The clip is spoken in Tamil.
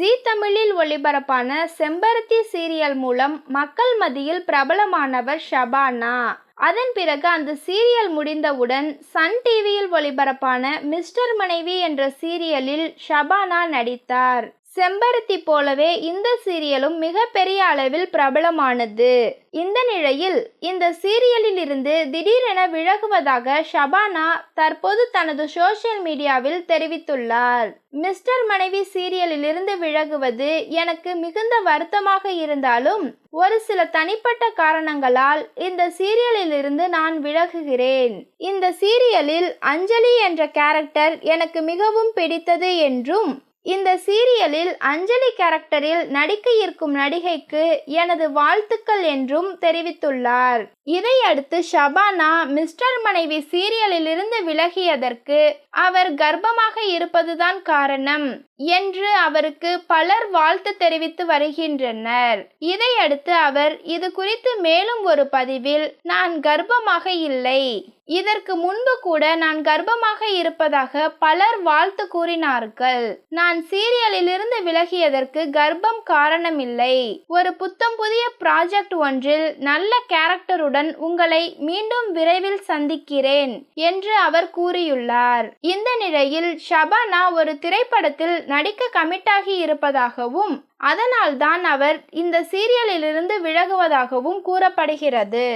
ஜீ தமிழில் ஒளிபரப்பான செம்பருத்தி சீரியல் மூலம் மக்கள் மத்தியில் பிரபலமானவர் ஷபானா. அதன் பிறகு அந்த சீரியல் முடிந்தவுடன் சன் டிவியில் ஒளிபரப்பான மிஸ்டர் மனைவி என்ற சீரியலில் ஷபானா நடித்தார். செம்பருத்தி போலவே இந்த சீரியலும் மிகப்பெரிய அளவில் பிரபலமானது. இந்த நிலையில் இந்த சீரியலில் இருந்து திடீரென விலகுவதாக ஷபானா தற்போது தனது சோஷியல் மீடியாவில் தெரிவித்துள்ளார். மிஸ்டர் மனைவி சீரியலில் இருந்து விலகுவது எனக்கு மிகுந்த வருத்தமாக இருந்தாலும் ஒரு சில தனிப்பட்ட காரணங்களால் இந்த சீரியலில் இருந்து நான் விலகுகிறேன். இந்த சீரியலில் அஞ்சலி என்ற கேரக்டர் எனக்கு மிகவும் பிடித்தது என்றும் இந்த சீரியலில் அஞ்சலி கேரக்டரில் நடிக்க இருக்கும் நடிகைக்கு எனது வாழ்த்துக்கள் என்றும் தெரிவித்துள்ளார். இதையடுத்து ஷபானா மிஸ்டர் மனைவி சீரியலிலிருந்து விலகியதற்கு அவர் கர்ப்பமாக இருப்பதுதான் காரணம் என்று அவருக்கு பலர் வாழ்த்து தெரிவித்து வருகின்றனர். இதையடுத்து அவர் இது குறித்து மேலும் ஒரு பதிவில் நான் கர்ப்பமாக இல்லை. இதற்கு முன்பு கூட நான் கர்ப்பமாக இருப்பதாக பலர் வாழ்த்து கூறினார்கள். நான் சீரியலிலிருந்து விலகியதற்கு கர்ப்பம் காரணமில்லை. ஒரு புத்தம் புதிய ப்ராஜெக்ட் ஒன்றில் நல்ல கேரக்டருடன் உங்களை மீண்டும் விரைவில் சந்திக்கிறேன் என்று அவர் கூறியுள்ளார். இந்த நிலையில் ஷபானா ஒரு திரைப்படத்தில் நடிக்க கமிட்டாகி இருப்பதாகவும் அதனால்தான் அவர் இந்த சீரியலிலிருந்து விலகுவதாகவும் கூறப்படுகிறது.